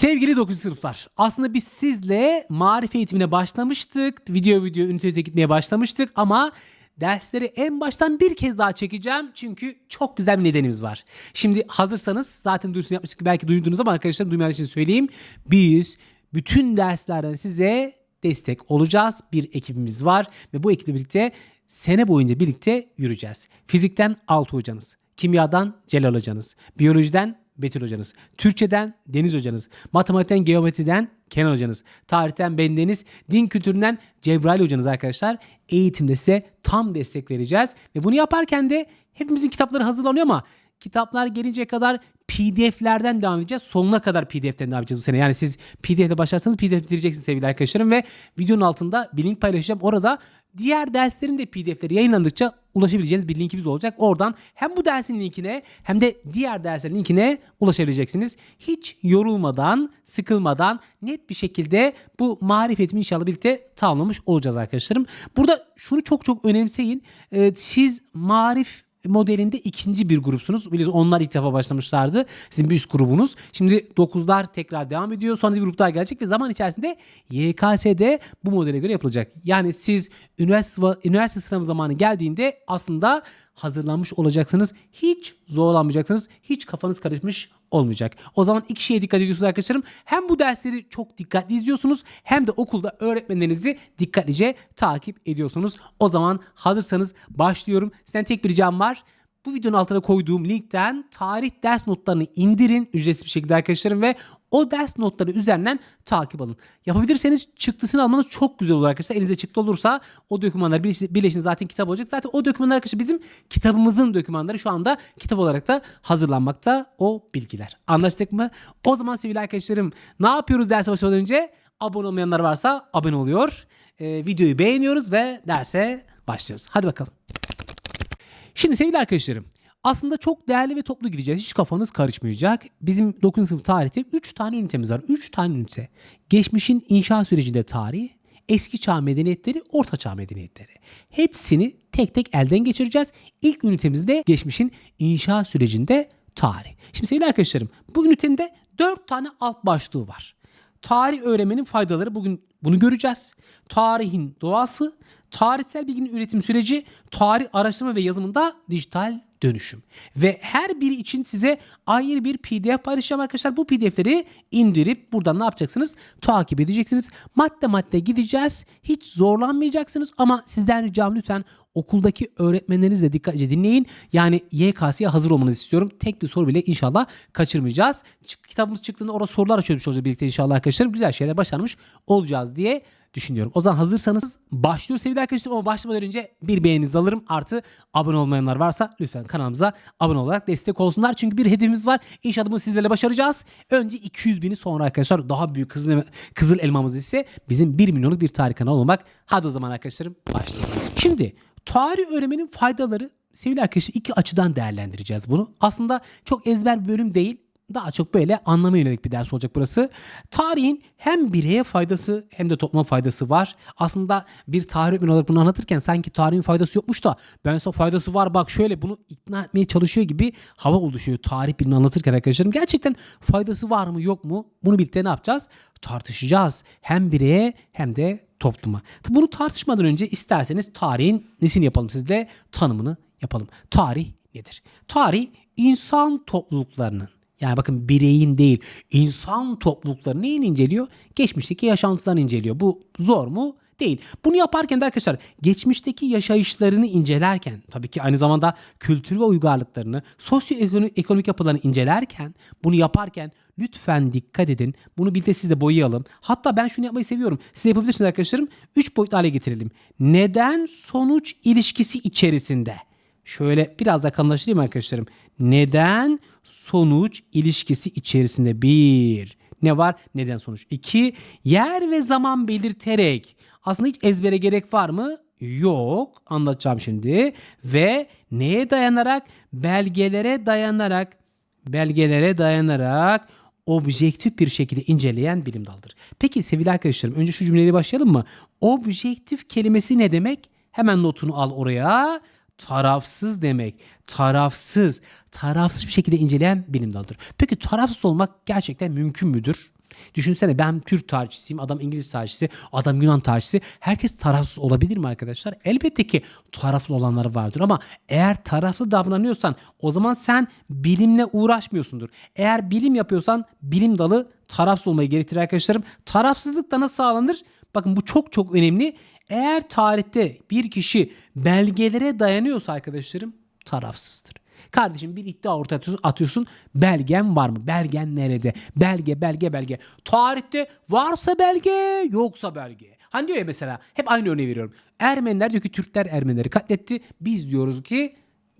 Sevgili 9. sınıflar, aslında biz sizle marif eğitimine başlamıştık. Video video üniteye gitmeye başlamıştık ama dersleri en baştan bir kez daha çekeceğim. Çünkü çok güzel bir nedenimiz var. Şimdi hazırsanız zaten duyurusunu yapmıştık belki duydunuz ama arkadaşlarım duymayan için söyleyeyim. Biz bütün derslerden size destek olacağız. Bir ekibimiz var ve bu ekiple birlikte sene boyunca birlikte yürüyeceğiz. Fizikten 6 hocanız, kimyadan Celal hocanız, biyolojiden Betül hocanız, Türkçeden Deniz hocanız, matematikten geometriden Kenan hocanız, tarihten bendeniz, din kültüründen Cebrail hocanız arkadaşlar. Eğitimde size tam destek vereceğiz ve bunu yaparken de hepimizin kitapları hazırlanıyor ama kitaplar gelinceye kadar PDF'lerden devam edeceğiz. Sonuna kadar PDF'den devam edeceğiz bu sene. Yani siz PDF'de başlarsanız PDF bitireceksiniz sevgili arkadaşlarım ve videonun altında bir link paylaşacağım. Orada diğer derslerin de PDF'leri yayınlandıkça ulaşabileceğiniz bir linkimiz olacak. Oradan hem bu dersin linkine hem de diğer derslerin linkine ulaşabileceksiniz. Hiç yorulmadan, sıkılmadan net bir şekilde bu marifetimi inşallah birlikte tamamlamış olacağız arkadaşlarım. Burada şunu çok çok önemseyin. Ee, siz marif modelinde ikinci bir grupsunuz. Biliyorsunuz onlar ilk defa başlamışlardı. Sizin bir üst grubunuz. Şimdi 9'lar tekrar devam ediyor. Sonra bir grup daha gelecek ve zaman içerisinde YKS'de bu modele göre yapılacak. Yani siz üniversite, üniversite sınavı zamanı geldiğinde aslında hazırlanmış olacaksınız. Hiç zorlanmayacaksınız. Hiç kafanız karışmış olmayacak. O zaman iki şeye dikkat ediyorsunuz arkadaşlarım. Hem bu dersleri çok dikkatli izliyorsunuz hem de okulda öğretmenlerinizi dikkatlice takip ediyorsunuz. O zaman hazırsanız başlıyorum. Sizden tek bir ricam var. Bu videonun altına koyduğum linkten tarih ders notlarını indirin ücretsiz bir şekilde arkadaşlarım ve o ders notları üzerinden takip alın. Yapabilirseniz çıktısını almanız çok güzel olur arkadaşlar. Elinize çıktı olursa o dokümanlar birleşin zaten kitap olacak. Zaten o dokümanlar arkadaşlar bizim kitabımızın dokümanları şu anda kitap olarak da hazırlanmakta o bilgiler. Anlaştık mı? O zaman sevgili arkadaşlarım ne yapıyoruz derse başlamadan önce? Abone olmayanlar varsa abone oluyor. Ee, videoyu beğeniyoruz ve derse başlıyoruz. Hadi bakalım. Şimdi sevgili arkadaşlarım aslında çok değerli ve toplu gideceğiz. Hiç kafanız karışmayacak. Bizim 9. sınıf tarihte 3 tane ünitemiz var. 3 tane ünite. Geçmişin inşa sürecinde tarih, eski çağ medeniyetleri, orta çağ medeniyetleri. Hepsini tek tek elden geçireceğiz. İlk ünitemizde geçmişin inşa sürecinde tarih. Şimdi sevgili arkadaşlarım bu ünitenin de 4 tane alt başlığı var. Tarih öğrenmenin faydaları bugün bunu göreceğiz. Tarihin doğası, tarihsel bilginin üretim süreci, tarih araştırma ve yazımında dijital dönüşüm. Ve her biri için size ayrı bir PDF paylaşacağım arkadaşlar. Bu PDF'leri indirip buradan ne yapacaksınız? Takip edeceksiniz. Madde madde gideceğiz. Hiç zorlanmayacaksınız ama sizden ricam lütfen okuldaki öğretmenlerinizle dikkatlice dinleyin. Yani YKS'ye hazır olmanızı istiyorum. Tek bir soru bile inşallah kaçırmayacağız. Kitabımız çıktığında orada sorular çözmüş olacağız birlikte inşallah arkadaşlarım. Güzel şeyler başarmış olacağız diye düşünüyorum. O zaman hazırsanız başlıyor sevgili arkadaşlarım ama başlamadan önce bir beğeninizi alırım. Artı abone olmayanlar varsa lütfen kanalımıza abone olarak destek olsunlar. Çünkü bir hedefimiz var. İnşallah bunu sizlerle başaracağız. Önce 200 bini sonra arkadaşlar daha büyük kızıl, kızıl elmamız ise bizim 1 milyonluk bir tarih kanalı olmak. Hadi o zaman arkadaşlarım başlayalım. Şimdi tarih öğrenmenin faydaları sevgili arkadaşlar iki açıdan değerlendireceğiz bunu. Aslında çok ezber bir bölüm değil daha çok böyle anlama yönelik bir ders olacak burası. Tarihin hem bireye faydası hem de topluma faydası var. Aslında bir tarih öğretmeni olarak bunu anlatırken sanki tarihin faydası yokmuş da ben sana faydası var bak şöyle bunu ikna etmeye çalışıyor gibi hava oluşuyor tarih bilimi anlatırken arkadaşlarım. Gerçekten faydası var mı yok mu bunu birlikte ne yapacağız? Tartışacağız. Hem bireye hem de topluma. Bunu tartışmadan önce isterseniz tarihin nesini yapalım sizle? Tanımını yapalım. Tarih nedir? Tarih insan topluluklarının yani bakın bireyin değil insan toplulukları neyin inceliyor? Geçmişteki yaşantılarını inceliyor. Bu zor mu? Değil. Bunu yaparken de arkadaşlar geçmişteki yaşayışlarını incelerken tabii ki aynı zamanda kültür ve uygarlıklarını sosyoekonomik yapılarını incelerken bunu yaparken lütfen dikkat edin. Bunu bir de siz de boyayalım. Hatta ben şunu yapmayı seviyorum. Siz de yapabilirsiniz arkadaşlarım. 3 boyutlu hale getirelim. Neden sonuç ilişkisi içerisinde Şöyle biraz da kalınlaştırayım arkadaşlarım. Neden sonuç ilişkisi içerisinde bir ne var? Neden sonuç. İki yer ve zaman belirterek aslında hiç ezbere gerek var mı? Yok. Anlatacağım şimdi. Ve neye dayanarak? Belgelere dayanarak belgelere dayanarak objektif bir şekilde inceleyen bilim dalıdır. Peki sevgili arkadaşlarım önce şu cümleyle başlayalım mı? Objektif kelimesi ne demek? Hemen notunu al oraya tarafsız demek. Tarafsız, tarafsız bir şekilde inceleyen bilim dalıdır. Peki tarafsız olmak gerçekten mümkün müdür? Düşünsene ben Türk tarihçisiyim, adam İngiliz tarihçisi, adam Yunan tarihçisi. Herkes tarafsız olabilir mi arkadaşlar? Elbette ki taraflı olanlar vardır ama eğer taraflı davranıyorsan o zaman sen bilimle uğraşmıyorsundur. Eğer bilim yapıyorsan bilim dalı tarafsız olmayı gerektirir arkadaşlarım. Tarafsızlık da nasıl sağlanır? Bakın bu çok çok önemli. Eğer tarihte bir kişi belgelere dayanıyorsa arkadaşlarım tarafsızdır. Kardeşim bir iddia ortaya atıyorsun. Belgen var mı? Belgen nerede? Belge, belge, belge. Tarihte varsa belge, yoksa belge. Hani diyor ya mesela hep aynı örneği veriyorum. Ermeniler diyor ki Türkler Ermenileri katletti. Biz diyoruz ki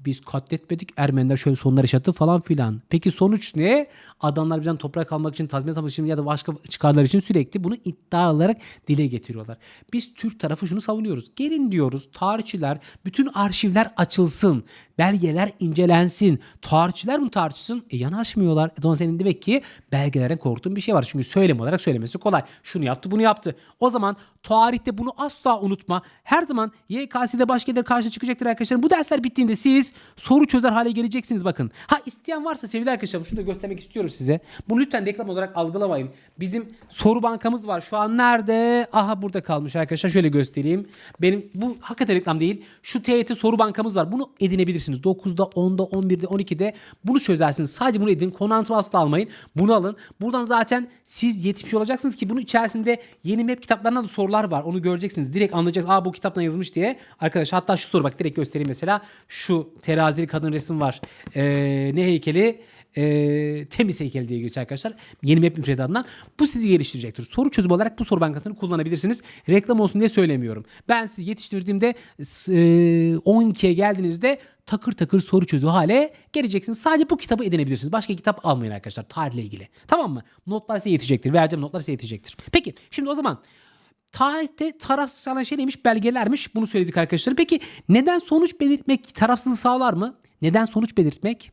biz katletmedik. Ermeniler şöyle sonlar yaşattı falan filan. Peki sonuç ne? Adamlar bizden toprak almak için, tazminat almak için ya da başka çıkarlar için sürekli bunu iddia olarak dile getiriyorlar. Biz Türk tarafı şunu savunuyoruz. Gelin diyoruz tarihçiler, bütün arşivler açılsın. Belgeler incelensin. Tarihçiler mi tartışsın? E yanaşmıyorlar. E zaman senin demek ki belgelerden korktuğun bir şey var. Çünkü söylem olarak söylemesi kolay. Şunu yaptı bunu yaptı. O zaman tarihte bunu asla unutma. Her zaman YKS'de başka karşı çıkacaktır arkadaşlar. Bu dersler bittiğinde siz soru çözer hale geleceksiniz bakın. Ha isteyen varsa sevgili arkadaşlarım şunu da göstermek istiyorum size. Bunu lütfen deklam olarak algılamayın. Bizim soru bankamız var. Şu an nerede? Aha burada kalmış arkadaşlar. Şöyle göstereyim. Benim bu hakikaten reklam değil. Şu TYT soru bankamız var. Bunu edinebilirsiniz. 9'da, 10'da, 11'de, 12'de bunu çözersiniz. Sadece bunu edin. Konu anlatımı asla almayın. Bunu alın. Buradan zaten siz yetmiş olacaksınız ki bunun içerisinde yeni map kitaplarından da sorular var. Onu göreceksiniz. Direkt anlayacaksınız. Aa bu kitaptan yazılmış diye. Arkadaş hatta şu soru bak direkt göstereyim mesela. Şu terazili kadın resim var. Ee, ne heykeli? e, temiz heykeli diye geçiyor arkadaşlar. Yeni map müfredatından. Bu sizi geliştirecektir. Soru çözümü olarak bu soru bankasını kullanabilirsiniz. Reklam olsun diye söylemiyorum. Ben sizi yetiştirdiğimde e, 12'ye geldiğinizde takır takır soru çözüyor hale geleceksiniz. Sadece bu kitabı edinebilirsiniz. Başka kitap almayın arkadaşlar tarihle ilgili. Tamam mı? Notlar size yetecektir. Vereceğim notlar size yetecektir. Peki şimdi o zaman tarihte tarafsız sağlayan şey neymiş? Belgelermiş. Bunu söyledik arkadaşlar. Peki neden sonuç belirtmek tarafsızlığı sağlar mı? Neden sonuç belirtmek?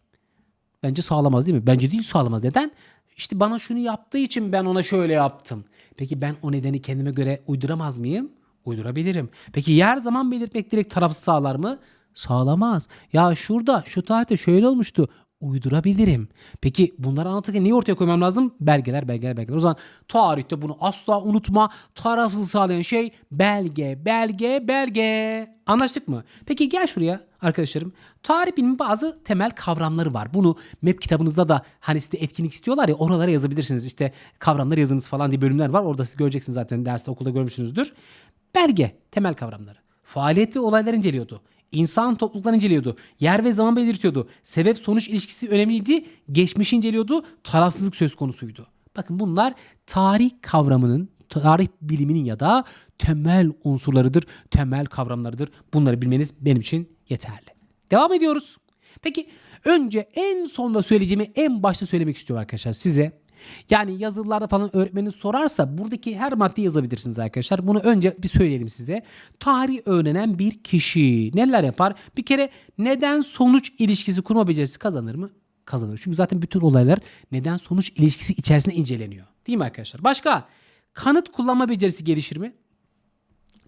Bence sağlamaz değil mi? Bence değil sağlamaz. Neden? İşte bana şunu yaptığı için ben ona şöyle yaptım. Peki ben o nedeni kendime göre uyduramaz mıyım? Uydurabilirim. Peki her zaman belirtmek direkt tarafsız sağlar mı? Sağlamaz. Ya şurada şu tarihte şöyle olmuştu. Uydurabilirim. Peki bunları anlatırken neyi ortaya koymam lazım? Belgeler, belgeler, belgeler. O zaman tarihte bunu asla unutma. Tarafsız sağlayan şey belge, belge, belge. Anlaştık mı? Peki gel şuraya arkadaşlarım. Tarih bilimin bazı temel kavramları var. Bunu map kitabınızda da hani size etkinlik istiyorlar ya oralara yazabilirsiniz. İşte kavramları yazınız falan diye bölümler var. Orada siz göreceksiniz zaten derste okulda görmüşsünüzdür. Belge temel kavramları. Faaliyetli olaylar inceliyordu. İnsan topluluklarını inceliyordu. Yer ve zaman belirtiyordu. Sebep sonuç ilişkisi önemliydi. Geçmişi inceliyordu. Tarafsızlık söz konusuydu. Bakın bunlar tarih kavramının, tarih biliminin ya da temel unsurlarıdır, temel kavramlarıdır. Bunları bilmeniz benim için yeterli. Devam ediyoruz. Peki önce en sonda söyleyeceğimi en başta söylemek istiyorum arkadaşlar size. Yani yazılılarda falan öğretmeniniz sorarsa buradaki her maddeyi yazabilirsiniz arkadaşlar. Bunu önce bir söyleyelim size. Tarih öğrenen bir kişi neler yapar? Bir kere neden sonuç ilişkisi kurma becerisi kazanır mı? Kazanır. Çünkü zaten bütün olaylar neden sonuç ilişkisi içerisinde inceleniyor. Değil mi arkadaşlar? Başka? Kanıt kullanma becerisi gelişir mi?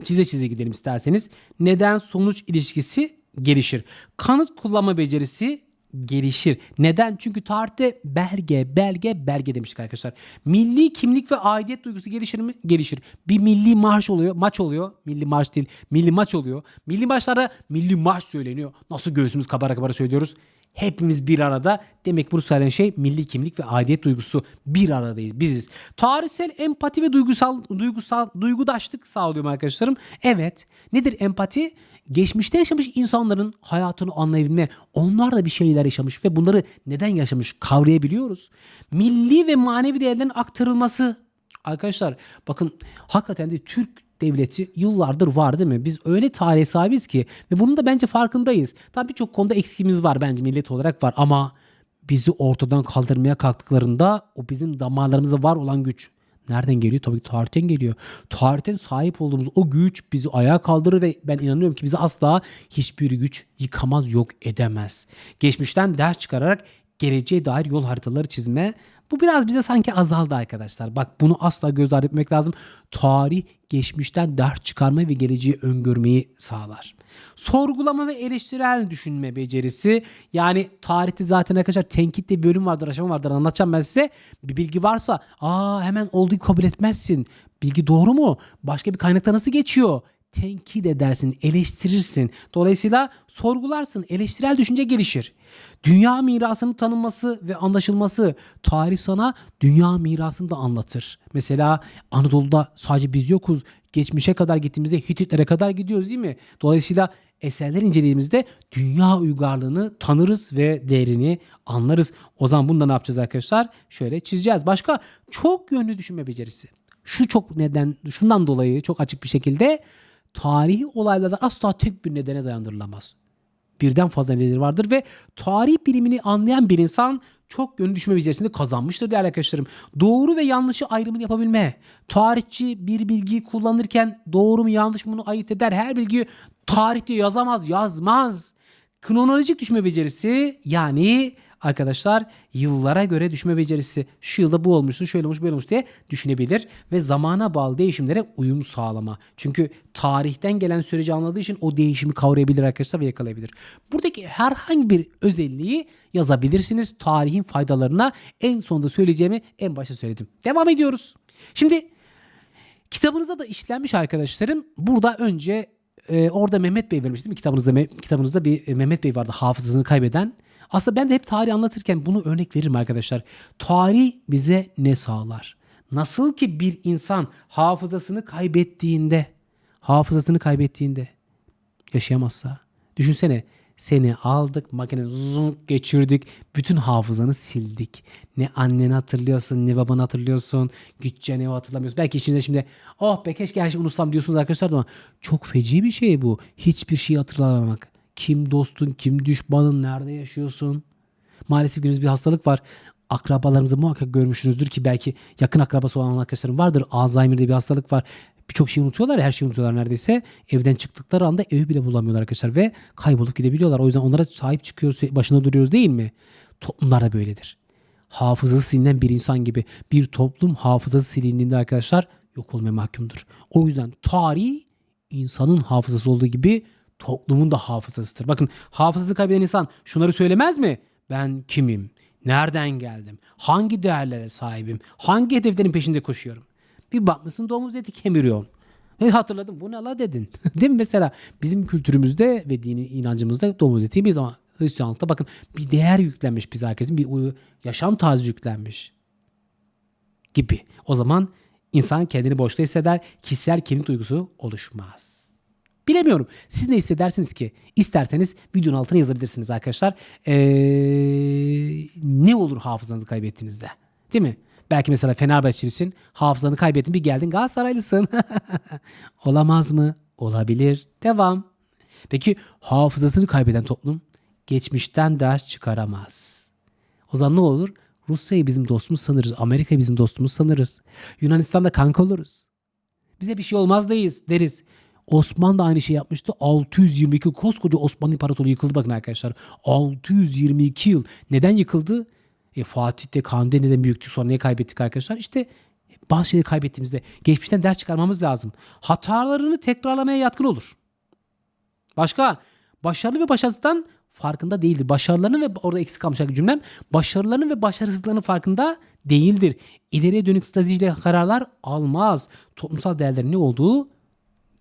Çize çize gidelim isterseniz. Neden sonuç ilişkisi gelişir. Kanıt kullanma becerisi gelişir. Neden? Çünkü tarihte belge, belge, belge demiştik arkadaşlar. Milli kimlik ve aidiyet duygusu gelişir mi? Gelişir. Bir milli marş oluyor, maç oluyor. Milli marş değil, milli maç oluyor. Milli maçlarda milli marş söyleniyor. Nasıl göğsümüz kabara kabara söylüyoruz. Hepimiz bir arada. Demek bunu söyleyen şey milli kimlik ve aidiyet duygusu. Bir aradayız, biziz. Tarihsel empati ve duygusal duygusal duygudaşlık sağlıyor mu arkadaşlarım. Evet. Nedir empati? Geçmişte yaşamış insanların hayatını anlayabilme, onlar da bir şeyler yaşamış ve bunları neden yaşamış kavrayabiliyoruz. Milli ve manevi değerlerin aktarılması. Arkadaşlar bakın hakikaten de Türk devleti yıllardır var değil mi? Biz öyle tarihe sahibiz ki ve bunun da bence farkındayız. Tabii birçok konuda eksikimiz var bence millet olarak var ama bizi ortadan kaldırmaya kalktıklarında o bizim damarlarımızda var olan güç nereden geliyor? Tabii ki tarihten geliyor. Tarihten sahip olduğumuz o güç bizi ayağa kaldırır ve ben inanıyorum ki bizi asla hiçbir güç yıkamaz, yok edemez. Geçmişten ders çıkararak geleceğe dair yol haritaları çizme bu biraz bize sanki azaldı arkadaşlar. Bak bunu asla göz ardı etmek lazım. Tarih geçmişten ders çıkarmayı ve geleceği öngörmeyi sağlar. Sorgulama ve eleştirel düşünme becerisi. Yani tarihte zaten arkadaşlar tenkit diye bir bölüm vardır, aşama vardır. Anlatacağım ben size. Bir bilgi varsa aa hemen olduğu kabul etmezsin. Bilgi doğru mu? Başka bir kaynakta nasıl geçiyor? Tenkit edersin, eleştirirsin. Dolayısıyla sorgularsın, eleştirel düşünce gelişir. Dünya mirasının tanınması ve anlaşılması tarih sana dünya mirasını da anlatır. Mesela Anadolu'da sadece biz yokuz. Geçmişe kadar gittiğimizde Hititlere kadar gidiyoruz değil mi? Dolayısıyla eserler incelediğimizde dünya uygarlığını tanırız ve değerini anlarız. O zaman bunda ne yapacağız arkadaşlar? Şöyle çizeceğiz. Başka çok yönlü düşünme becerisi. Şu çok neden, şundan dolayı çok açık bir şekilde tarihi olaylarda asla tek bir nedene dayandırılamaz birden fazla nedeni vardır ve tarih bilimini anlayan bir insan çok yönlü düşme becerisini kazanmıştır değerli arkadaşlarım. Doğru ve yanlışı ayrımını yapabilme. Tarihçi bir bilgiyi kullanırken doğru mu yanlış mı bunu ayırt eder. Her bilgiyi tarihte yazamaz, yazmaz. Kronolojik düşme becerisi yani arkadaşlar yıllara göre düşme becerisi. Şu yılda bu olmuştu, şöyle olmuş, böyle olmuş diye düşünebilir ve zamana bağlı değişimlere uyum sağlama. Çünkü tarihten gelen süreci anladığı için o değişimi kavrayabilir arkadaşlar ve yakalayabilir. Buradaki herhangi bir özelliği yazabilirsiniz. Tarihin faydalarına en sonunda söyleyeceğimi en başta söyledim. Devam ediyoruz. Şimdi kitabınızda da işlenmiş arkadaşlarım. Burada önce e, orada Mehmet Bey vermiş değil mi? Kitabınızda, Me- kitabınızda bir e, Mehmet Bey vardı hafızasını kaybeden. Aslında ben de hep tarih anlatırken bunu örnek veririm arkadaşlar. Tarih bize ne sağlar? Nasıl ki bir insan hafızasını kaybettiğinde, hafızasını kaybettiğinde yaşayamazsa. Düşünsene seni aldık makine zunk geçirdik bütün hafızanı sildik. Ne anneni hatırlıyorsun ne babanı hatırlıyorsun. Gideceğin evi hatırlamıyorsun. Belki içinde şimdi oh be keşke her şeyi unutsam diyorsunuz arkadaşlar ama çok feci bir şey bu. Hiçbir şeyi hatırlamamak. Kim dostun, kim düşmanın, nerede yaşıyorsun? Maalesef günümüzde bir hastalık var. Akrabalarımızı muhakkak görmüşsünüzdür ki belki yakın akrabası olan arkadaşlarım vardır. Alzheimer diye bir hastalık var. Birçok şeyi unutuyorlar ya, her şeyi unutuyorlar neredeyse. Evden çıktıkları anda evi bile bulamıyorlar arkadaşlar ve kaybolup gidebiliyorlar. O yüzden onlara sahip çıkıyoruz, başında duruyoruz değil mi? Toplumlar da böyledir. Hafızası silinen bir insan gibi bir toplum hafızası silindiğinde arkadaşlar yok olmaya mahkumdur. O yüzden tarih insanın hafızası olduğu gibi toplumun da hafızasıdır. Bakın hafızasını kaybeden insan şunları söylemez mi? Ben kimim? Nereden geldim? Hangi değerlere sahibim? Hangi hedeflerin peşinde koşuyorum? Bir bakmışsın domuz eti kemiriyorsun. Ve hatırladım bu ne la dedin. Değil mi mesela bizim kültürümüzde ve dini inancımızda domuz eti yemeyiz ama Hristiyanlıkta bakın bir değer yüklenmiş bize herkesin bir yaşam tarzı yüklenmiş gibi. O zaman insan kendini boşta hisseder, kişisel kimlik duygusu oluşmaz. Bilemiyorum. Siz ne hissedersiniz ki? İsterseniz videonun altına yazabilirsiniz arkadaşlar. Ee, ne olur hafızanızı kaybettiğinizde? Değil mi? Belki mesela Fenerbahçelisin, hafızanı kaybettin bir geldin Galatasaraylısın. Olamaz mı? Olabilir. Devam. Peki hafızasını kaybeden toplum geçmişten ders çıkaramaz. O zaman ne olur? Rusya'yı bizim dostumuz sanırız. Amerika'yı bizim dostumuz sanırız. Yunanistan'da kanka oluruz. Bize bir şey olmaz deyiz, deriz. Osmanlı da aynı şey yapmıştı. 622 koskoca Osmanlı İmparatorluğu yıkıldı bakın arkadaşlar. 622 yıl. Neden yıkıldı? E, Fatih'te Kanuni neden büyüktük sonra niye kaybettik arkadaşlar? İşte bazı şeyleri kaybettiğimizde geçmişten ders çıkarmamız lazım. Hatalarını tekrarlamaya yatkın olur. Başka başarılı ve başarısızdan farkında değildir. Başarılarının ve orada eksik kalmış cümlem. Başarılarının ve başarısızlıklarının farkında değildir. İleriye dönük stratejiyle kararlar almaz. Toplumsal değerlerin ne olduğu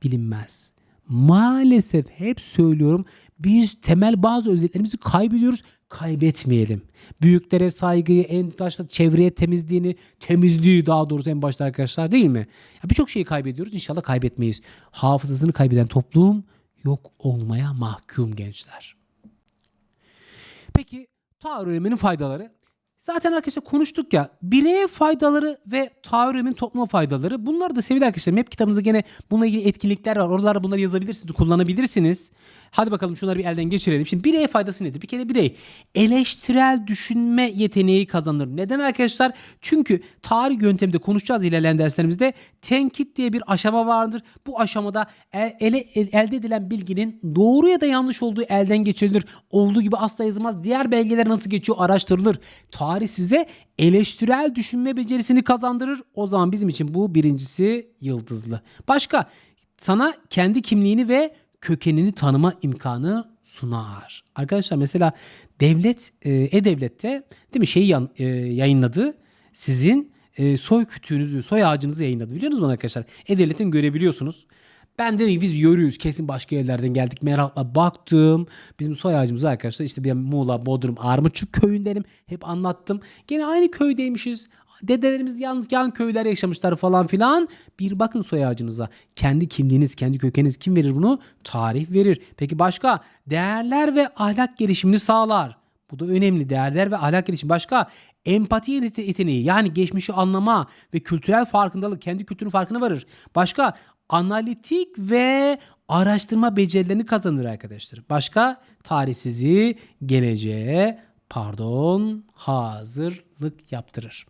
bilinmez. Maalesef hep söylüyorum biz temel bazı özelliklerimizi kaybediyoruz. Kaybetmeyelim. Büyüklere saygıyı, en başta çevreye temizliğini, temizliği daha doğrusu en başta arkadaşlar değil mi? Birçok şeyi kaybediyoruz. İnşallah kaybetmeyiz. Hafızasını kaybeden toplum yok olmaya mahkum gençler. Peki öğrenmenin faydaları? Zaten arkadaşlar konuştuk ya bireye faydaları ve öğrenmenin topluma faydaları. Bunları da sevgili arkadaşlarım hep kitabımızda gene bununla ilgili etkinlikler var. Oralarda bunları yazabilirsiniz, kullanabilirsiniz. Hadi bakalım şunları bir elden geçirelim. Şimdi bireye faydası nedir? Bir kere birey eleştirel düşünme yeteneği kazanır. Neden arkadaşlar? Çünkü tarih yönteminde konuşacağız ilerleyen derslerimizde. Tenkit diye bir aşama vardır. Bu aşamada el- ele, el- elde edilen bilginin doğru ya da yanlış olduğu elden geçirilir. Olduğu gibi asla yazılmaz. Diğer belgeler nasıl geçiyor araştırılır. Tarih size eleştirel düşünme becerisini kazandırır. O zaman bizim için bu birincisi yıldızlı. Başka sana kendi kimliğini ve kökenini tanıma imkanı sunar. Arkadaşlar mesela devlet e, e-devlette değil mi şeyi yan- e, yayınladı. Sizin e, soy kütüğünüzü, soy ağacınızı yayınladı. Biliyor musunuz arkadaşlar? E-devletin görebiliyorsunuz. Ben dedim ki biz yürüyoruz. Kesin başka yerlerden geldik. Merakla baktım. Bizim soy ağacımız arkadaşlar işte bir Muğla, Bodrum, Armutçuk köyündenim. Hep anlattım. Gene aynı köydeymişiz. Dedelerimiz yan, yan köyler yaşamışlar falan filan. Bir bakın soy ağacınıza. Kendi kimliğiniz, kendi kökeniniz kim verir bunu? Tarih verir. Peki başka? Değerler ve ahlak gelişimini sağlar. Bu da önemli. Değerler ve ahlak gelişimi. Başka? Empati yete- yeteneği yani geçmişi anlama ve kültürel farkındalık, kendi kültürün farkına varır. Başka? Analitik ve araştırma becerilerini kazanır arkadaşlar. Başka? Tarih sizi geleceğe pardon hazırlık yaptırır.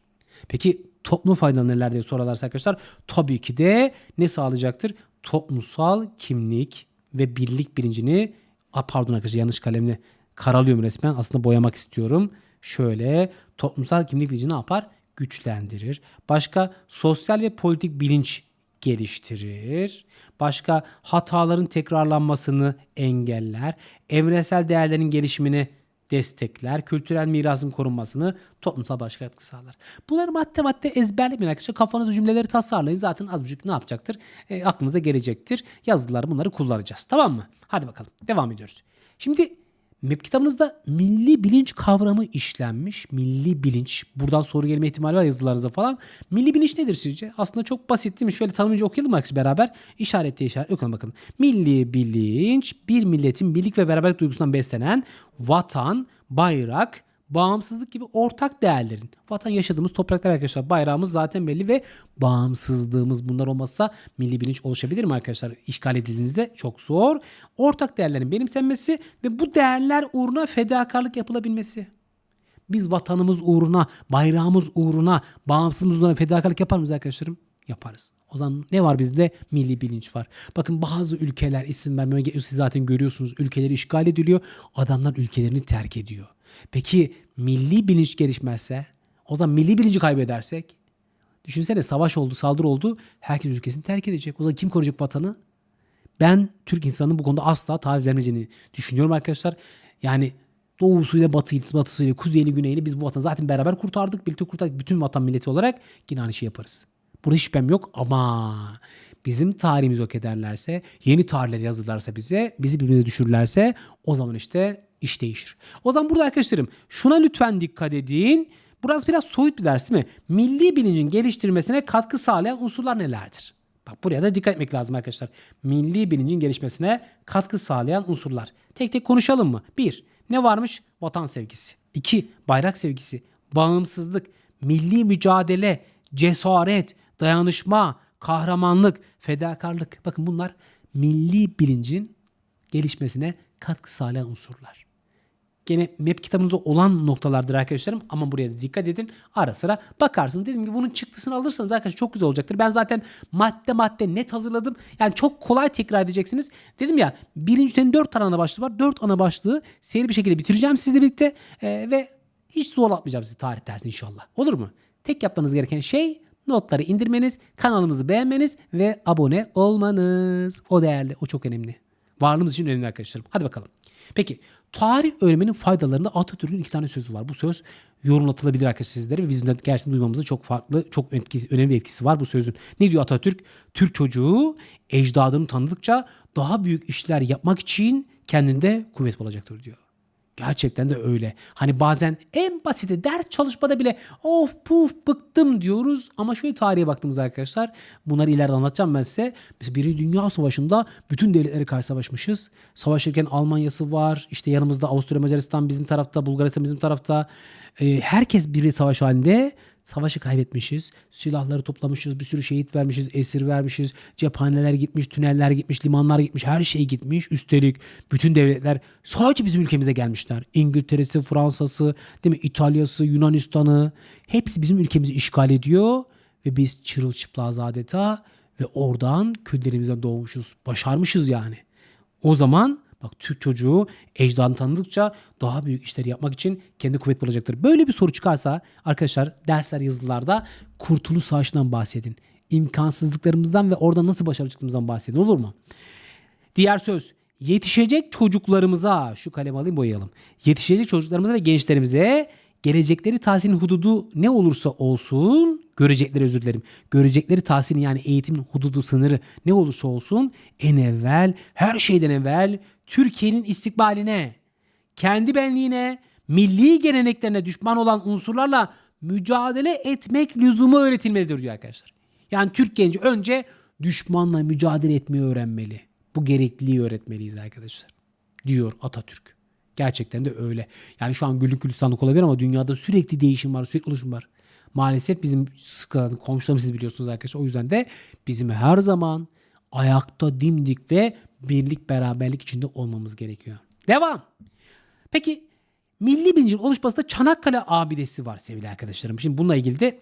Peki toplum faydaları neler diye sorarlarsa arkadaşlar tabii ki de ne sağlayacaktır? Toplumsal kimlik ve birlik bilincini a, pardon arkadaşlar yanlış kalemle karalıyorum resmen aslında boyamak istiyorum. Şöyle toplumsal kimlik bilinci ne yapar? Güçlendirir. Başka sosyal ve politik bilinç geliştirir. Başka hataların tekrarlanmasını engeller. Evrensel değerlerin gelişimini destekler. Kültürel mirasın korunmasını toplumsal başka katkı sağlar. Bunları madde madde ezberlemeyin arkadaşlar. Kafanızda cümleleri tasarlayın. Zaten az buçuk ne yapacaktır? E, aklınıza gelecektir. Yazılar bunları kullanacağız. Tamam mı? Hadi bakalım. Devam ediyoruz. Şimdi MEP kitabınızda milli bilinç kavramı işlenmiş. Milli bilinç. Buradan soru gelme ihtimali var yazılarınıza falan. Milli bilinç nedir sizce? Aslında çok basit değil mi? Şöyle tanımınca okuyalım arkadaşlar beraber? İşaretle işaret. Okuyalım bakın. Milli bilinç bir milletin birlik ve beraberlik duygusundan beslenen vatan, bayrak, bağımsızlık gibi ortak değerlerin. Vatan yaşadığımız topraklar arkadaşlar. Bayrağımız zaten belli ve bağımsızlığımız bunlar olmazsa milli bilinç oluşabilir mi arkadaşlar? İşgal edildiğinizde çok zor. Ortak değerlerin benimsenmesi ve bu değerler uğruna fedakarlık yapılabilmesi. Biz vatanımız uğruna, bayrağımız uğruna, bağımsızlığımız uğruna fedakarlık yapar mıyız arkadaşlarım? Yaparız. O zaman ne var bizde? Milli bilinç var. Bakın bazı ülkeler isim vermeme. Siz zaten görüyorsunuz ülkeleri işgal ediliyor. Adamlar ülkelerini terk ediyor. Peki milli bilinç gelişmezse o zaman milli bilinci kaybedersek düşünsene savaş oldu, saldırı oldu. Herkes ülkesini terk edecek. O zaman kim koruyacak vatanı? Ben Türk insanının bu konuda asla taviz vermeyeceğini düşünüyorum arkadaşlar. Yani doğusuyla batıyla, batısıyla, kuzeyiyle, güneyiyle biz bu vatanı zaten beraber kurtardık. Birlikte kurtardık. Bütün vatan milleti olarak yine aynı şey yaparız. Burada şüphem yok ama bizim tarihimizi yok ederlerse, yeni tarihleri yazırlarsa bize, bizi birbirine düşürürlerse o zaman işte iş değişir. O zaman burada arkadaşlarım şuna lütfen dikkat edin. Burası biraz soyut bir ders değil mi? Milli bilincin geliştirmesine katkı sağlayan unsurlar nelerdir? Bak buraya da dikkat etmek lazım arkadaşlar. Milli bilincin gelişmesine katkı sağlayan unsurlar. Tek tek konuşalım mı? Bir, ne varmış? Vatan sevgisi. İki, bayrak sevgisi. Bağımsızlık, milli mücadele, cesaret, dayanışma, kahramanlık, fedakarlık. Bakın bunlar milli bilincin gelişmesine katkı sağlayan unsurlar. Gene map kitabınızda olan noktalardır arkadaşlarım ama buraya da dikkat edin. Ara sıra bakarsınız. Dediğim gibi bunun çıktısını alırsanız arkadaşlar çok güzel olacaktır. Ben zaten madde madde net hazırladım. Yani çok kolay tekrar edeceksiniz. Dedim ya birinci ünitenin dört tane ana başlığı var. Dört ana başlığı seri bir şekilde bitireceğim sizle birlikte. Ee, ve hiç zorlatmayacağım sizi tarih dersini inşallah. Olur mu? Tek yapmanız gereken şey notları indirmeniz, kanalımızı beğenmeniz ve abone olmanız. O değerli, o çok önemli. Varlığımız için önemli arkadaşlarım. Hadi bakalım. Peki tarih öğrenmenin faydalarında Atatürk'ün iki tane sözü var. Bu söz yorumlatılabilir arkadaşlar sizlere ve bizim de gerçekten duymamızda çok farklı, çok etkisi, önemli etkisi var bu sözün. Ne diyor Atatürk? Türk çocuğu ecdadını tanıdıkça daha büyük işler yapmak için kendinde kuvvet bulacaktır diyor. Gerçekten de öyle. Hani bazen en basiti ders çalışmada bile of puf bıktım diyoruz. Ama şöyle tarihe baktığımız arkadaşlar bunları ileride anlatacağım ben size. Biz Birinci Dünya Savaşı'nda bütün devletleri karşı savaşmışız. Savaşırken Almanya'sı var. İşte yanımızda Avusturya Macaristan bizim tarafta. Bulgaristan bizim tarafta. Ee, herkes bir savaş halinde. Savaşı kaybetmişiz. Silahları toplamışız. Bir sürü şehit vermişiz. Esir vermişiz. Cephaneler gitmiş. Tüneller gitmiş. Limanlar gitmiş. Her şey gitmiş. Üstelik bütün devletler sadece bizim ülkemize gelmişler. İngiltere'si, Fransa'sı, değil mi? İtalya'sı, Yunanistan'ı. Hepsi bizim ülkemizi işgal ediyor. Ve biz çırılçıplağız adeta. Ve oradan küllerimizden doğmuşuz. Başarmışız yani. O zaman bak Türk çocuğu ecdadını tanıdıkça daha büyük işler yapmak için kendi kuvvet bulacaktır. Böyle bir soru çıkarsa arkadaşlar dersler yazılarda Kurtuluş Savaşı'ndan bahsedin. İmkansızlıklarımızdan ve orada nasıl başarılı çıktığımızdan bahsedin olur mu? Diğer söz yetişecek çocuklarımıza şu kalemi alayım boyayalım. Yetişecek çocuklarımıza ve gençlerimize gelecekleri tahsilin hududu ne olursa olsun görecekleri özür dilerim. Görecekleri tahsilin yani eğitimin hududu sınırı ne olursa olsun en evvel her şeyden evvel Türkiye'nin istikbaline, kendi benliğine, milli geleneklerine düşman olan unsurlarla mücadele etmek lüzumu öğretilmelidir diyor arkadaşlar. Yani Türk genci önce düşmanla mücadele etmeyi öğrenmeli. Bu gerekliliği öğretmeliyiz arkadaşlar. Diyor Atatürk. Gerçekten de öyle. Yani şu an güllük gülistanlık olabilir ama dünyada sürekli değişim var, sürekli oluşum var. Maalesef bizim komşularımız siz biliyorsunuz arkadaşlar. O yüzden de bizim her zaman ayakta dimdik ve birlik beraberlik içinde olmamız gerekiyor. Devam. Peki milli bilincin oluşmasında Çanakkale abidesi var sevgili arkadaşlarım. Şimdi bununla ilgili de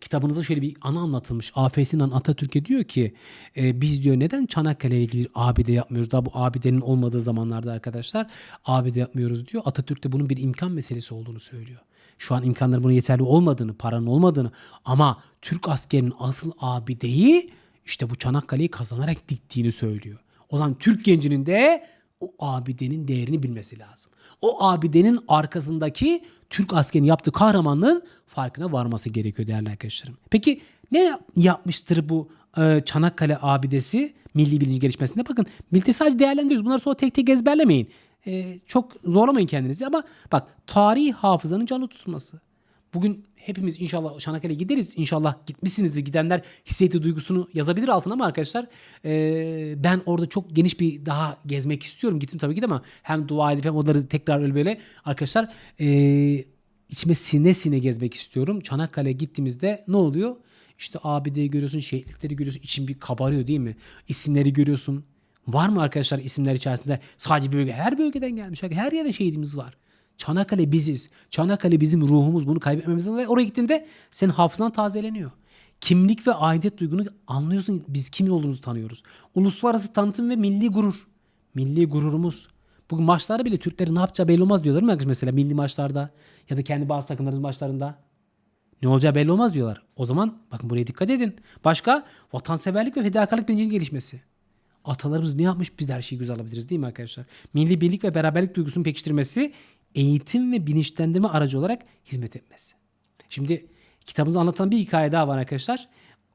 kitabınızda şöyle bir anı anlatılmış. Afet İnan Atatürk'e diyor ki e, biz diyor neden Çanakkale ile ilgili abide yapmıyoruz? Daha bu abidenin olmadığı zamanlarda arkadaşlar abide yapmıyoruz diyor. Atatürk de bunun bir imkan meselesi olduğunu söylüyor. Şu an imkanların buna yeterli olmadığını, paranın olmadığını ama Türk askerinin asıl abideyi işte bu Çanakkale'yi kazanarak diktiğini söylüyor. O zaman Türk gencinin de o abidenin değerini bilmesi lazım. O abidenin arkasındaki Türk askerinin yaptığı kahramanlığın farkına varması gerekiyor değerli arkadaşlarım. Peki ne yap- yapmıştır bu e, Çanakkale abidesi milli bilinci gelişmesinde? Bakın birlikte sadece değerlendiriyoruz. Bunları sonra tek tek ezberlemeyin. E, çok zorlamayın kendinizi ama bak tarihi hafızanın canlı tutulması. Bugün hepimiz inşallah Çanakkale'ye gideriz. İnşallah gitmişsinizdir. Gidenler hissettiği duygusunu yazabilir altına ama arkadaşlar e, ben orada çok geniş bir daha gezmek istiyorum. Gittim tabii ki de ama hem dua edip hem onları tekrar öyle böyle arkadaşlar e, içime sine sine gezmek istiyorum. Çanakkale'ye gittiğimizde ne oluyor? İşte abideyi görüyorsun, şehitlikleri görüyorsun. için bir kabarıyor değil mi? İsimleri görüyorsun. Var mı arkadaşlar isimler içerisinde sadece bir bölge? Her bölgeden gelmiş. Her yerden şehidimiz var. Çanakkale biziz. Çanakkale bizim ruhumuz. Bunu kaybetmemiz lazım. Ve oraya gittiğinde senin hafızan tazeleniyor. Kimlik ve aidiyet duygunu anlıyorsun. Biz kim olduğumuzu tanıyoruz. Uluslararası tanıtım ve milli gurur. Milli gururumuz. Bugün maçlarda bile Türklerin ne yapacağı belli olmaz diyorlar mı mesela milli maçlarda ya da kendi bazı takımların maçlarında. Ne olacağı belli olmaz diyorlar. O zaman bakın buraya dikkat edin. Başka vatanseverlik ve fedakarlık bilincinin gelişmesi. Atalarımız ne yapmış biz de her şeyi güzel alabiliriz değil mi arkadaşlar? Milli birlik ve beraberlik duygusunun pekiştirmesi eğitim ve bilinçlendirme aracı olarak hizmet etmesi. Şimdi kitabımızda anlatan bir hikaye daha var arkadaşlar.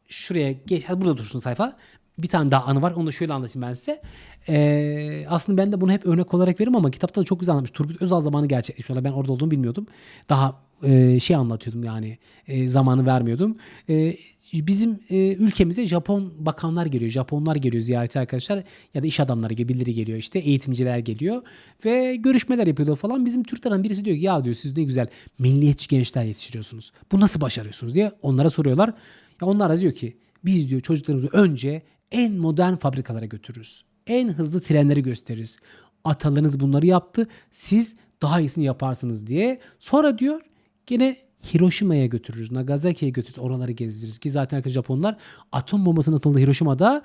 Şuraya geç, burada dursun sayfa. Bir tane daha anı var. Onu da şöyle anlatayım ben size. Ee, aslında ben de bunu hep örnek olarak veririm ama kitapta da çok güzel anlatmış. Turgut Özal zamanı gerçekleşmiş. Ben orada olduğumu bilmiyordum. Daha e, şey anlatıyordum yani e, zamanı vermiyordum. E, bizim e, ülkemize Japon bakanlar geliyor, Japonlar geliyor ziyarete arkadaşlar ya da iş adamları gibi birileri geliyor işte eğitimciler geliyor ve görüşmeler yapıyorlar falan. Bizim Türklerden birisi diyor ki ya diyor siz ne güzel milliyetçi gençler yetiştiriyorsunuz. Bu nasıl başarıyorsunuz diye onlara soruyorlar. Ya onlar da diyor ki biz diyor çocuklarımızı önce en modern fabrikalara götürürüz. En hızlı trenleri gösteririz. Atalarınız bunları yaptı. Siz daha iyisini yaparsınız diye. Sonra diyor gene Hiroşima'ya götürürüz. Nagasaki'ye götürürüz. Oraları gezdiririz. Ki zaten arkadaşlar Japonlar atom bombasının atıldığı Hiroşima'da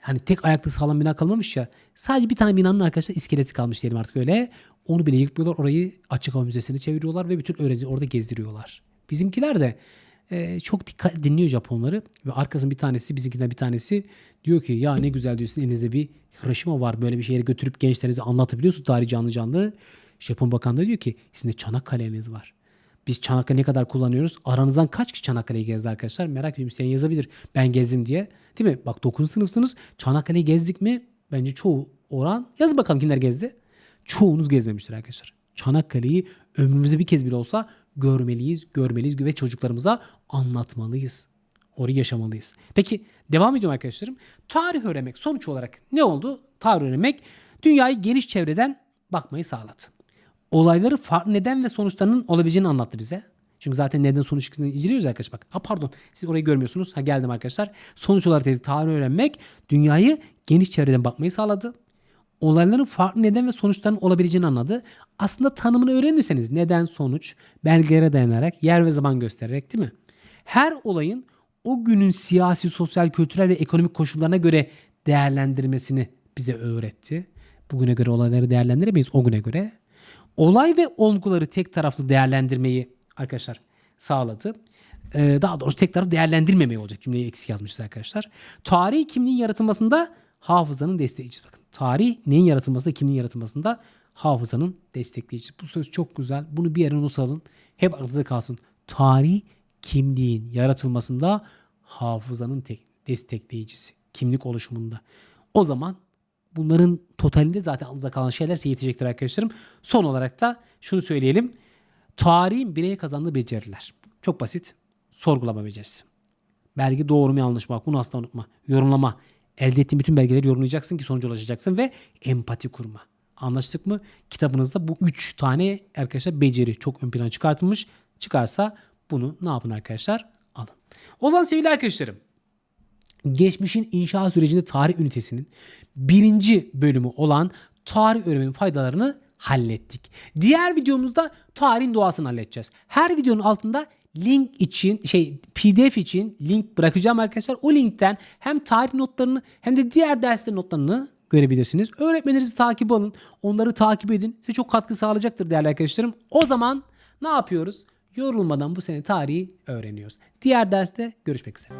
hani tek ayaklı sağlam bina kalmamış ya. Sadece bir tane binanın arkadaşlar iskeleti kalmış diyelim artık öyle. Onu bile yıkmıyorlar. Orayı açık hava müzesine çeviriyorlar ve bütün öğrenci orada gezdiriyorlar. Bizimkiler de e, çok dikkat dinliyor Japonları ve arkasının bir tanesi bizimkinden bir tanesi diyor ki ya ne güzel diyorsun elinizde bir Hiroşima var böyle bir şehre götürüp gençlerinize anlatabiliyorsun tarihi canlı canlı. Japon bakan da diyor ki sizin de Çanakkale'niz var. Biz Çanakkale ne kadar kullanıyoruz? Aranızdan kaç kişi Çanakkale'yi gezdi arkadaşlar? Merak ediyorum. İsteyen yazabilir. Ben gezdim diye. Değil mi? Bak 9. sınıfsınız. Çanakkale'yi gezdik mi? Bence çoğu oran. Yaz bakalım kimler gezdi? Çoğunuz gezmemiştir arkadaşlar. Çanakkale'yi ömrümüzde bir kez bile olsa görmeliyiz, görmeliyiz ve çocuklarımıza anlatmalıyız. Orayı yaşamalıyız. Peki devam ediyorum arkadaşlarım. Tarih öğrenmek sonuç olarak ne oldu? Tarih öğrenmek dünyayı geniş çevreden bakmayı sağladı olayları farklı neden ve sonuçlarının olabileceğini anlattı bize. Çünkü zaten neden sonuç ikisini inceliyoruz arkadaşlar bak. Ha pardon siz orayı görmüyorsunuz. Ha geldim arkadaşlar. Sonuç olarak dedik tarih öğrenmek dünyayı geniş çevreden bakmayı sağladı. Olayların farklı neden ve sonuçlarının olabileceğini anladı. Aslında tanımını öğrenirseniz neden sonuç belgelere dayanarak yer ve zaman göstererek değil mi? Her olayın o günün siyasi, sosyal, kültürel ve ekonomik koşullarına göre değerlendirmesini bize öğretti. Bugüne göre olayları değerlendiremeyiz o güne göre olay ve olguları tek taraflı değerlendirmeyi arkadaşlar sağladı. Ee, daha doğrusu tek taraflı değerlendirmemeyi olacak cümleyi eksik yazmışız arkadaşlar. Tarihi kimliğin yaratılmasında hafızanın destekleyicisi. Bakın tarih neyin yaratılmasında, kimin yaratılmasında hafızanın destekleyicisi. Bu söz çok güzel. Bunu bir yere not alın. Hep aklınızda kalsın. Tarih kimliğin yaratılmasında hafızanın tek destekleyicisi. Kimlik oluşumunda. O zaman bunların totalinde zaten aklınıza kalan şeyler size yetecektir arkadaşlarım. Son olarak da şunu söyleyelim. Tarihin bireye kazandığı beceriler. Çok basit. Sorgulama becerisi. Belge doğru mu yanlış mı? Bunu asla unutma. Yorumlama. Elde ettiğin bütün belgeleri yorumlayacaksın ki sonuca ulaşacaksın ve empati kurma. Anlaştık mı? Kitabınızda bu üç tane arkadaşlar beceri çok ön plana çıkartılmış. Çıkarsa bunu ne yapın arkadaşlar? Alın. O zaman sevgili arkadaşlarım geçmişin inşa sürecinde tarih ünitesinin birinci bölümü olan tarih öğrenmenin faydalarını hallettik. Diğer videomuzda tarihin doğasını halledeceğiz. Her videonun altında link için şey pdf için link bırakacağım arkadaşlar. O linkten hem tarih notlarını hem de diğer derslerin notlarını görebilirsiniz. Öğretmenlerinizi takip alın. Onları takip edin. Size çok katkı sağlayacaktır değerli arkadaşlarım. O zaman ne yapıyoruz? Yorulmadan bu sene tarihi öğreniyoruz. Diğer derste görüşmek üzere.